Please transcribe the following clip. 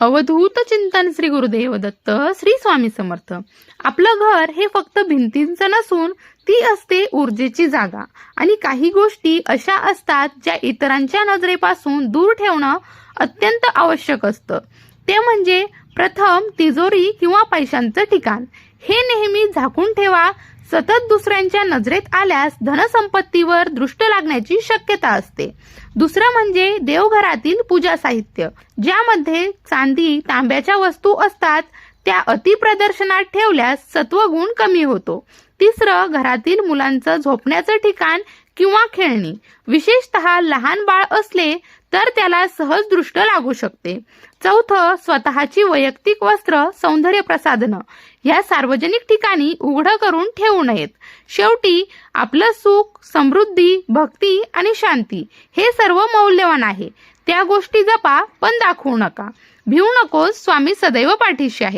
अवधूत चिंतन श्री गुरुदेव दत्त श्री स्वामी समर्थ. आपलं घर हे फक्त भिंतींचं नसून ती असते ऊर्जेची जागा. आणि काही गोष्टी अशा असतात ज्या इतरांच्या नजरेपासून दूर ठेवणं अत्यंत आवश्यक असतं. ते म्हणजे प्रथम तिजोरी किंवा पैशांचं ठिकाण. हे नेहमी झाकून ठेवा सतत दुसऱ्यांच्या नजरेत आल्यास धनसंपत्तीवर दृष्ट लागण्याची शक्यता असते. दुसरं म्हणजे देवघरातील पूजा साहित्य. ज्यामध्ये चांदी तांब्याच्या वस्तू असतात त्या अतिप्रदर्शनात ठेवल्यास सत्वगुण कमी होतो. तिसरं घरातील मुलांचं झोपण्याचं ठिकाण किंवा खेळणी. विशेषतः लहान बाळ असले तर त्याला सहज दृष्ट लागू शकते. चौथं स्वतःची वैयक्तिक वस्त्र सौंदर्य प्रसाधनं. ह्या सार्वजनिक ठिकाणी उघडं करून ठेवू नयेत. शेवटी आपलं सुख समृद्धी भक्ती आणि शांती हे सर्व मौल्यवान आहे. त्या गोष्टी जपा पण दाखवू नका. भिवू नकोस स्वामी सदैव पाठीशी आहेत.